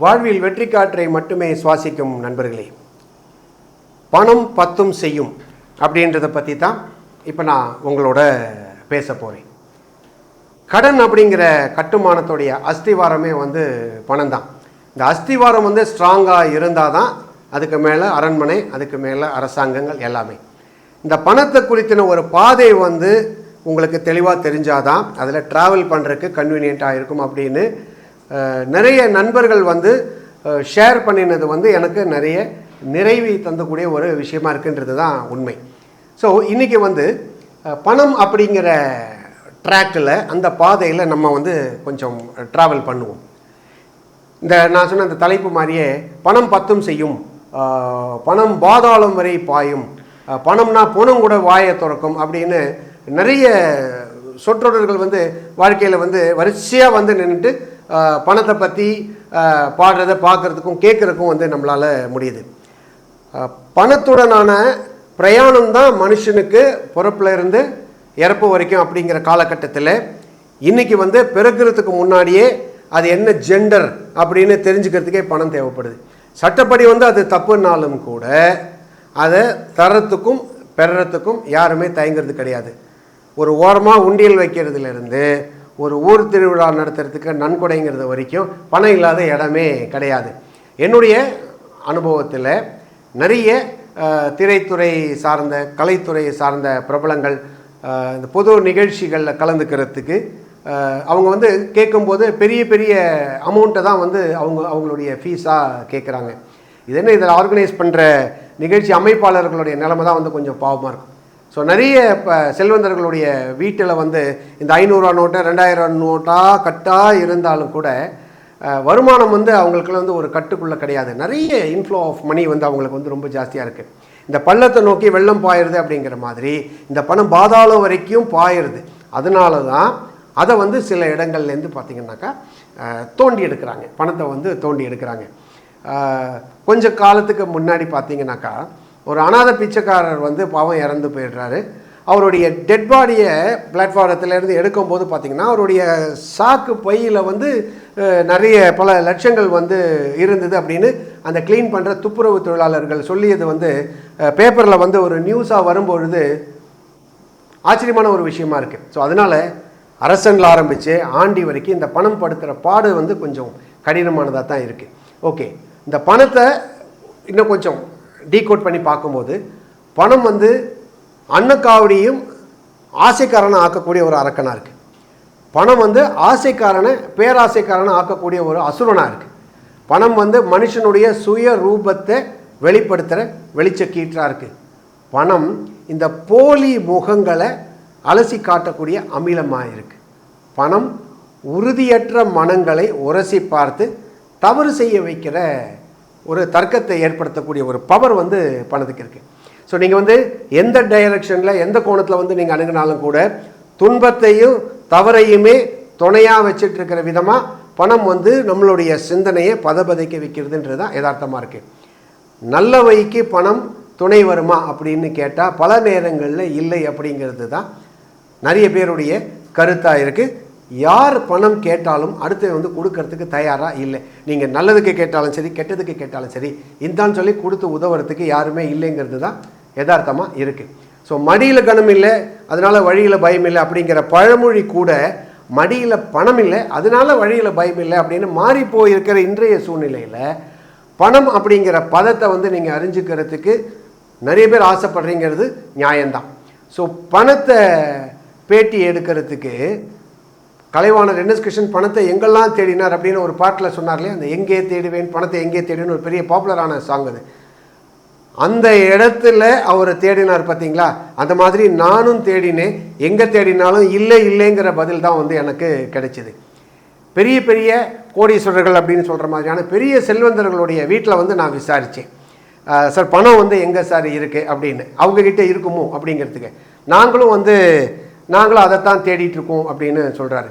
வாழ்வில் வெற்றி காற்றை மட்டுமே சுவாசிக்கும் நண்பர்களே. பணம் பத்தும் செய்யும் அப்படின்றத பற்றி தான் இப்போ நான் உங்களோட பேச போகிறேன் கடன் அப்படிங்கிற கட்டுமானத்துடைய அஸ்திவாரமே வந்து பணம் தான் இந்த அஸ்திவாரம் வந்து ஸ்ட்ராங்காக இருந்தால் தான் அதுக்கு மேலே அரண்மனை அதுக்கு மேலே அரசாங்கங்கள் எல்லாமே. இந்த பணத்தை குறித்தின ஒரு பாதை வந்து உங்களுக்கு தெளிவாக தெரிஞ்சாதான் அதில் ட்ராவல் பண்ணுறதுக்கு கன்வீனியண்ட்டாக இருக்கும் அப்படின்னு நிறைய நண்பர்கள் வந்து ஷேர் பண்ணினது வந்து எனக்கு நிறைய நிறைவை தந்தக்கூடிய ஒரு விஷயமா இருக்குன்றது தான் உண்மை. ஸோ இன்றைக்கி வந்து பணம் அப்படிங்கிற ட்ராக்கில் அந்த பாதையில் நம்ம வந்து கொஞ்சம் ட்ராவல் பண்ணுவோம். இந்த நான் சொன்ன அந்த தலைப்பு மாதிரியே பணம் பத்தும் செய்யும். பணம் பாதாளம் வரை பாயும். பணம்னா பணம் கூட வாயை திறக்கும் அப்படின்னு நிறைய சொற்றொடர்கள் வந்து வாழ்க்கையில் வந்து வரிசையாக வந்து நின்றுட்டு பணத்தை பற்றி பாடுறதை பார்க்குறதுக்கும் கேட்குறதுக்கும் வந்து நம்மளால் முடியுது. பணத்துடனான பிரயாணம் தான் மனுஷனுக்கு பிறப்பில் இருந்து இறப்பு வரைக்கும் அப்படிங்கிற காலகட்டத்தில் இன்னைக்கு வந்து பிறக்கிறதுக்கு முன்னாடியே அது என்ன ஜெண்டர் அப்படின்னு தெரிஞ்சுக்கிறதுக்கே பணம் தேவைப்படுது. சட்டப்படி வந்து அது தப்புனாலும் கூட அதை தரத்துக்கும் பெறத்துக்கும் யாருமே தயங்குறது கிடையாது. ஒரு ஓரமாக உண்டியல் வைக்கிறதுலேருந்து ஒரு ஊர் திருவிழா நடத்துறதுக்கு நன்கொடைங்கிறது வரைக்கும் பணம் இல்லாத இடமே கிடையாது. என்னுடைய அனுபவத்தில் நிறைய திரைத்துறை சார்ந்த கலைத்துறை சார்ந்த பிரபலங்கள் இந்த பொது நிகழ்ச்சிகளில் கலந்துக்கிறதுக்கு அவங்க வந்து கேட்கும்போது பெரிய பெரிய அமௌண்ட்டை தான் வந்து அவங்க அவங்களுடைய ஃபீஸாக கேட்குறாங்க. இது என்ன இதில் ஆர்கனைஸ் பண்ணுற நிகழ்ச்சி அமைப்பாளர்களுடைய நிலைமை தான் வந்து கொஞ்சம் பாவமாக இருக்கும். ஸோ நிறைய இப்போ செல்வந்தர்களுடைய வீட்டில் வந்து இந்த ஐநூறுரூவா நோட்டை ரெண்டாயிரம் நோட்டாக கட்டாக இருந்தாலும் கூட வருமானம் வந்து அவங்களுக்குள்ள வந்து ஒரு கட்டுக்குள்ளே கிடையாது. நிறைய இன்ஃப்ளோ ஆஃப் மணி வந்து அவங்களுக்கு வந்து ரொம்ப ஜாஸ்தியாக இருக்குது இந்த பள்ளத்தை நோக்கி வெள்ளம் பாயிருது அப்படிங்கிற மாதிரி இந்த பணம் பாதாளம் வரைக்கும் பாயிருது அதனால தான் அதை வந்து சில இடங்கள்லேருந்து பார்த்திங்கனாக்கா தோண்டி எடுக்கிறாங்க. பணத்தை வந்து தோண்டி எடுக்கிறாங்க. கொஞ்சம் காலத்துக்கு முன்னாடி பார்த்தீங்கன்னாக்கா ஒரு அனாதை பிச்சைக்காரர் வந்து பாவம் இறந்து போயிடுறாரு. அவருடைய டெட் பாடியை பிளாட்ஃபாரத்துலேருந்து எடுக்கும்போது பார்த்தீங்கன்னா அவருடைய சாக்கு பையில் வந்து நிறைய பல லட்சங்கள் வந்து இருந்தது அப்படின்னு அந்த க்ளீன் பண்ணுற துப்புரவு தொழிலாளர்கள் சொல்லியது வந்து பேப்பரில் வந்து ஒரு நியூஸாக வரும்பொழுது ஆச்சரியமான ஒரு விஷயமா இருக்குது ஸோ அதனால் அரசனில் ஆரம்பித்து ஆண்டி வரைக்கும் இந்த பணம் படுத்துகிற பாடு வந்து கொஞ்சம் கடினமானதாக தான் இருக்குது ஓகே இந்த பணத்தை இன்னும் கொஞ்சம் டீகோட் பண்ணி பார்க்கும்போது பணம் வந்து அன்னக்காவடியும் ஆசைக்காரனை ஆக்கக்கூடிய ஒரு அரக்கனாக இருக்குது பணம் வந்து ஆசைக்காரனை பேராசைக்காரனை ஆக்கக்கூடிய ஒரு அசுரனாக இருக்குது பணம் வந்து மனுஷனுடைய சுய ரூபத்தை வெளிப்படுத்துகிற வெளிச்சக்கீற்றாக இருக்குது பணம் இந்த போலி முகங்களை அலசி காட்டக்கூடிய அமிலமாக இருக்குது பணம் உறுதியற்ற மனங்களை உரசி பார்த்து தவறு செய்ய வைக்கிற ஒரு தர்க்கத்தை ஏற்படுத்தக்கூடிய ஒரு பவர் வந்து பணத்துக்கு இருக்குது ஸோ நீங்கள் வந்து எந்த டைரக்ஷனில் எந்த கோணத்தில் வந்து நீங்கள் அணுகினாலும் கூட துன்பத்தையும் தவறையுமே துணையாக வச்சுட்டு இருக்கிற விதமாக பணம் வந்து நம்மளுடைய சிந்தனையை பதபதைக்க வைக்கிறதுன்றது தான் யதார்த்தமாக இருக்குது நல்ல வழிக்கு பணம் துணை வருமா அப்படின்னு கேட்டால் பல நேரங்களில் இல்லை அப்படிங்கிறது தான் நிறைய பேருடைய கருத்தாக இருக்குது யார் பணம் கேட்டாலும் அடுத்தது வந்து கொடுக்கறதுக்கு தயாராக இல்லை. நீங்கள் நல்லதுக்கு கேட்டாலும் சரி கெட்டதுக்கு கேட்டாலும் சரி இந்தான்னு சொல்லி கொடுத்து உதவுறதுக்கு யாருமே இல்லைங்கிறது தான் யதார்த்தமாக இருக்குது ஸோ மடியில் கணம் இல்லை அதனால் வழியில் பயம் இல்லை அப்படிங்கிற பழமொழி கூட மடியில் பணம் இல்லை அதனால வழியில் பயம் இல்லை அப்படின்னு மாறி போயிருக்கிற இன்றைய சூழ்நிலையில் பணம் அப்படிங்கிற பதத்தை வந்து நீங்கள் அறிஞ்சுக்கிறதுக்கு நிறைய பேர் ஆசைப்படுறீங்கிறது நியாயம்தான். ஸோ பணத்தை பேட்டி எடுக்கிறதுக்கு கலைவாணர் என்எஸ் கிருஷ்ணன் பணத்தை எங்கெல்லாம் தேடினார் அப்படின்னு ஒரு பாட்டில் சொன்னார்லே அந்த எங்கே தேடுவேன் பணத்தை எங்கே தேடுவேன் ஒரு பெரிய பாப்புலரான சாங் அது. அந்த இடத்துல அவரை தேடினார் பார்த்தீங்களா அந்த மாதிரி நானும் தேடினேன். எங்கே தேடினாலும் இல்லை இல்லைங்கிற பதில் தான் வந்து எனக்கு கிடைச்சிது. பெரிய பெரிய கோடீஸ்வரர்கள் அப்படின்னு சொல்கிற மாதிரியான பெரிய செல்வந்தர்களுடைய வீட்டில் வந்து நான் விசாரித்தேன் சார் பணம் வந்து எங்கே சார் இருக்குது அப்படின்னு. அவங்கக்கிட்ட இருக்குமோ அப்படிங்கிறதுக்கு. நாங்களும் வந்து நாங்களும் அதைத்தான் தேடிட்டுருக்கோம் அப்படின்னு சொல்கிறாரு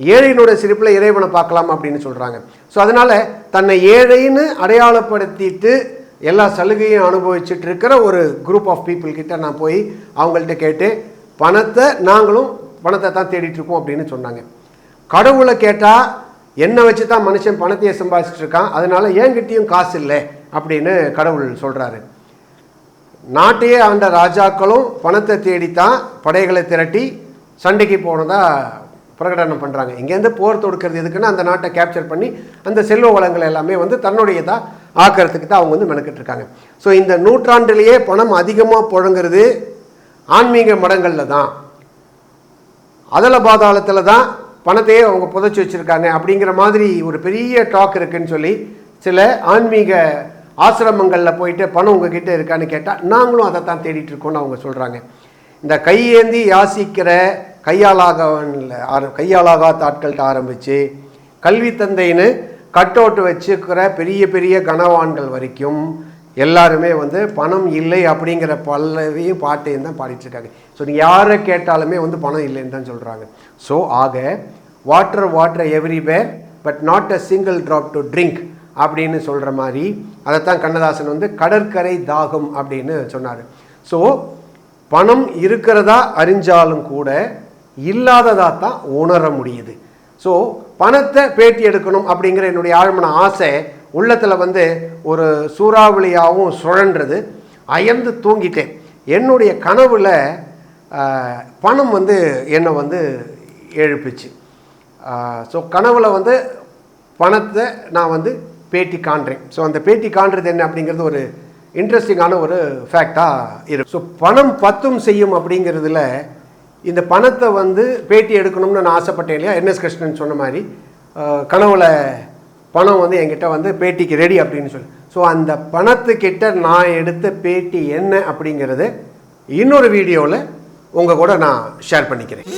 ஏழையினுடைய சிரிப்பில் இறைவனை பார்க்கலாம் அப்படின்னு சொல்கிறாங்க ஸோ அதனால் தன்னை ஏழைன்னு அடையாளப்படுத்திட்டு எல்லா சலுகையும் அனுபவிச்சுட்டு இருக்கிற ஒரு குரூப் ஆஃப் பீப்புள் கிட்ட நான் போய் அவங்கள்ட்ட கேட்டு பணத்தை நாங்களும் பணத்தை தான் தேடிட்டுருக்கோம் அப்படின்னு சொன்னாங்க. கடவுளை கேட்டால் என்னை வச்சு தான் மனுஷன் பணத்தையே சம்பாதிச்சுட்டு இருக்கான் அதனால் என்கிட்டையும் காசு இல்லை அப்படின்னு கடவுள் சொல்கிறாரு நாட்டையே ஆண்ட ராஜாக்களும் பணத்தை தேடித்தான் படைகளை திரட்டி சண்டைக்கு போனதாக பிரகடனம் பண்ணுறாங்க இங்கேருந்து போர் தொடுக்கிறது எதுக்குன்னா அந்த நாட்டை கேப்சர் பண்ணி அந்த செல்வ வளங்கள் எல்லாமே வந்து தன்னுடையதாக ஆக்கிறதுக்கு தான் அவங்க வந்து மெனக்கிட்டு இருக்காங்க ஸோ இந்த நூற்றாண்டிலேயே பணம் அதிகமாக புழங்குறது ஆன்மீக மடங்களில் தான். அதல பாதாளத்தில் தான் பணத்தையே அவங்க புதைச்சி வச்சுருக்காங்க அப்படிங்கிற மாதிரி ஒரு பெரிய டாக் இருக்குதுன்னு சொல்லி சில ஆன்மீக ஆசிரமங்களில் போயிட்டு பணம் உங்ககிட்ட இருக்கான்னு கேட்டால் நாங்களும் அதை தான் தேடிட்டு இருக்கோம்னு அவங்க சொல்கிறாங்க இந்த கையேந்தி யாசிக்கிற கையாளாக ஆர கையாளாகாத ஆட்கள்கிட்ட ஆரம்பித்து கல்வி தந்தைன்னு கட்டோட்டு வச்சுக்கிற பெரிய பெரிய கனவான்கள் வரைக்கும் எல்லாருமே வந்து பணம் இல்லை அப்படிங்கிற பல்லவையும் பாட்டையும் தான் பாடிட்டு இருக்காங்க ஸோ நீங்கள் யாரை கேட்டாலுமே வந்து பணம் இல்லைன்னு தான் சொல்கிறாங்க ஸோ ஆக water water everywhere but not a single drop to drink அப்படின்னு சொல்கிற மாதிரி அதைத்தான் கண்ணதாசன் வந்து கடற்கரை தாகம் அப்படின்னு சொன்னார். ஸோ பணம் இருக்கிறதா அறிஞ்சாலும் கூட இல்லாததாக தான் உணர முடியுது. ஸோ பணத்தை பேட்டி எடுக்கணும் அப்படிங்கிற என்னுடைய ஆழ்மன ஆசை உள்ளத்தில் வந்து ஒரு சூறாவளியாகவும் சுழன்றது. அயர்ந்து தூங்கிட்டேன். என்னுடைய கனவில் பணம் வந்து என்னை வந்து எழுப்பிச்சு. ஸோ கனவில் வந்து பணத்தை நான் வந்து பேட்டி காண்றேன். ஸோ அந்த பேட்டி காண்றது என்ன அப்படிங்கிறது ஒரு இன்ட்ரெஸ்டிங்கான ஒரு ஃபேக்டாக இருக்கு. ஸோ பணம் பத்தும் செய்யும் அப்படிங்கிறதுல இந்த பணத்தை வந்து பேட்டி எடுக்கணும்னு நான் ஆசைப்பட்டேன் இல்லையா? என்எஸ் கிருஷ்ணன் சொன்ன மாதிரி. கனவுல பணம் வந்து என்கிட்ட வந்து பேட்டிக்கு ரெடி அப்படின்னு சொல்லி. ஸோ அந்த பணத்துக்கிட்ட நான் எடுத்த பேட்டி என்ன அப்படிங்கிறது இன்னொரு வீடியோவில் உங்கள் கூட நான் ஷேர் பண்ணிக்கிறேன்.